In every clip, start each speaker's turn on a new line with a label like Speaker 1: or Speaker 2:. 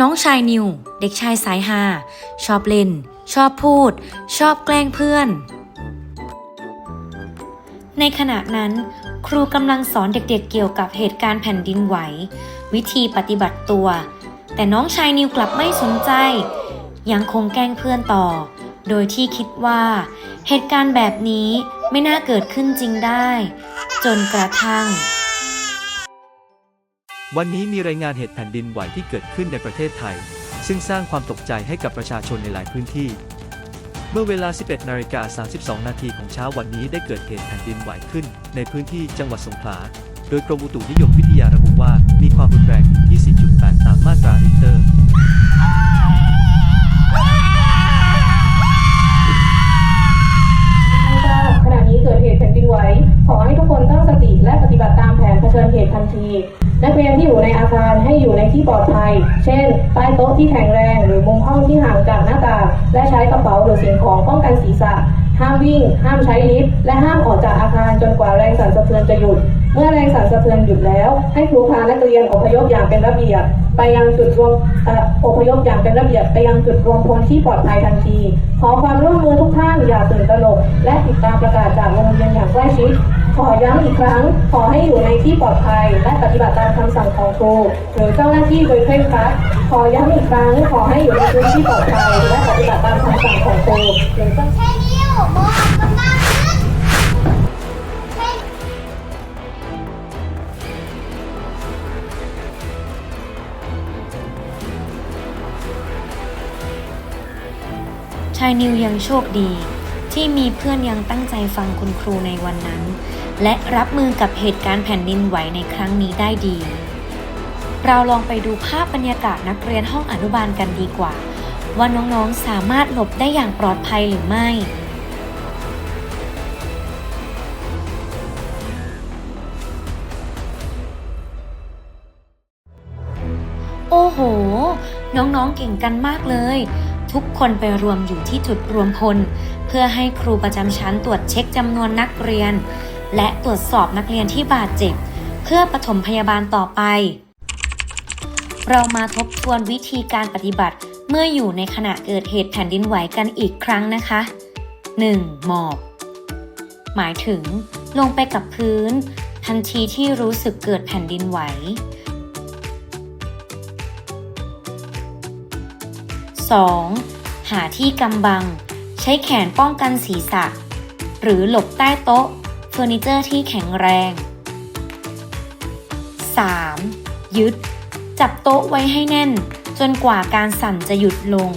Speaker 1: น้องชายนิว เด็กชายสายฮาชอบเล่น ชอบพูด ชอบแกล้งเพื่อน ในขณะนั้น ครูกำลังสอนเด็กๆเกี่ยวกับเหตุการณ์แผ่นดินไหว วิธีปฏิบัติตัว แต่น้องชายนิวกลับไม่สนใจ ยังคงแกล้งเพื่อนต่อ โดยที่คิดว่า เหตุการณ์แบบนี้ไม่น่าเกิดขึ้นจริงได้ จนกระทั่ง
Speaker 2: วันนี้มีรายงานเหตุแผ่นดินไหวที่เกิดขึ้นในประเทศไทย ซึ่งสร้างความตกใจให้กับประชาชนในหลายพื้นที่ เมื่อเวลา 11นาฬิกา32 นาทีของเช้าวันนี้ได้เกิดเหตุแผ่นดินไหวขึ้น ในพื้นที่จังหวัดสงขลา โดยกรมอุตุนิยมวิทยาระบุว่ามีความรุนแรงที่ 4.8 ตามมาตราริเตอร์
Speaker 3: ขณะนี้เกิดเหตุแผ่นดินไหว ที นักเรียนที่อยู่ในอาคารให้อยู่ในที่ปลอดภัย เช่น ใต้โต๊ะที่แข็งแรง หรือมุมห้องที่ห่างจากหน้าต่าง และใช้กระเป๋าหรือสิ่งของป้องกันศีรษะ ห้ามวิ่ง ห้ามใช้ลิฟต์ และห้ามออกจากอาคารจนกว่าแรงสั่นสะเทือนจะหยุด เมื่อแรงสั่นสะเทือนหยุดแล้ว ให้ครูพานักเรียนอพยพอย่างเป็นระเบียบ ไปยังจุดรวมเอ่ออพยพอย่างเป็นระเบียบไปยังจุดรวมพลที่ปลอดภัยทันที ขอความร่วมมือทุกท่านอย่าตื่นตระหนกและติดตามประกาศจากโรงเรียนอย่างใกล้ชิด ขอย้ำอีกครั้ง ขอให้อยู่ในที่ปลอดภัย และปฏิบัติตามคำสั่งของครูหรือเจ้าหน้าที่โดยเคร่งครัด ขอย้ำอีกครั้ง ขอให้อยู่ในพื้นที่ปลอดภัย และปฏิบัติตามคำสั่งของครูหรือเจ้า
Speaker 4: ใช่นิ้วมองมันมาที่
Speaker 1: ชายนิวยังโชคดี ที่มีเพื่อนยังตั้งใจฟังคุณครูในวันนั้น และรับมือกับเหตุการณ์แผ่นดินไหวในครั้งนี้ได้ดี เราลองไปดูภาพบรรยากาศนักเรียนห้องอนุบาลกันดีกว่า ว่าน้องๆสามารถหลบได้อย่างปลอดภัยหรือไม่โอ้โห น้องๆเก่งกันมากเลย ทุกคนไปรวมอยู่ที่จุดรวมพล เพื่อให้ครูประจำชั้นตรวจเช็คจำนวนนักเรียน และตรวจสอบนักเรียนที่บาดเจ็บ เพื่อปฐมพยาบาลต่อไป เรามาทบทวนวิธีการปฏิบัติเมื่ออยู่ในขณะเกิดเหตุแผ่นดินไหวกันอีกครั้งนะคะ 1. หมอบ หมายถึง ลงไปกับพื้น ทันทีที่รู้สึกเกิดแผ่นดินไหว 2. หาที่กำบัง ใช้แขนป้องกันศีรษะ หรือหลบใต้โต๊ะเฟอร์นิเจอร์ที่แข็งแรง 3. ยึด จับโต๊ะไว้ให้แน่น จนกว่าการสั่นจะหยุดลง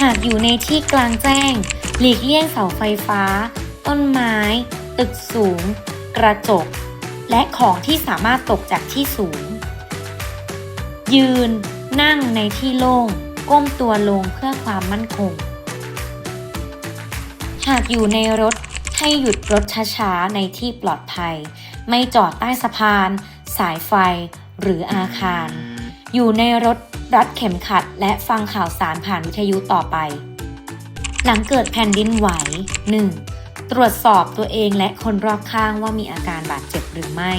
Speaker 1: หากอยู่ในที่กลางแจ้ง หลีกเลี่ยงเสาไฟฟ้า ต้นไม้ ตึกสูง กระจก และของที่สามารถตกจากที่สูง ยืน นั่งในที่โล่ง ก้มตัวลงเพื่อความมั่นคง หากอยู่ในรถให้หยุดรถช้าๆในที่ปลอดภัย ไม่จอดใต้สะพาน สายไฟ หรืออาคาร อยู่ในรถรัดเข็มขัดและฟังข่าวสารผ่านวิทยุต่อไป หลังเกิดแผ่นดินไหว 1. ตรวจสอบตัวเองและคนรอบข้างว่ามีอาการบาดเจ็บหรือไม่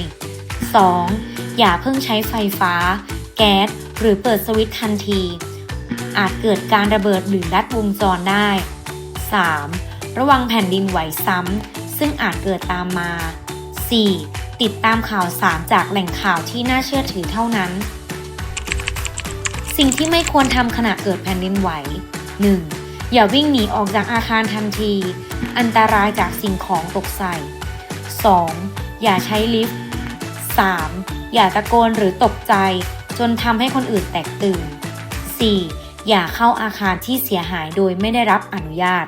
Speaker 1: 2. อย่าเพิ่งใช้ไฟฟ้า แก๊ส หรือเปิดสวิตช์ทันที อาจเกิดการระเบิดหรือลัดวงจรได้ 3. ระวังแผ่นดินไหวซ้ำ ซึ่งอาจเกิดตามมา 4. ติดตามข่าวสารจากแหล่งข่าวที่น่าเชื่อถือเท่านั้น สิ่งที่ไม่ควรทำขณะเกิดแผ่นดินไหว 1. อย่าวิ่งหนีออกจากอาคารทันที อันตรายจากสิ่งของตกใส่ 2. อย่าใช้ลิฟต์ 3. อย่าตะโกนหรือตกใจ จนทำให้คนอื่นแตกตื่น 4. อย่าเข้าอาคารที่เสียหายโดยไม่ได้รับอนุญาต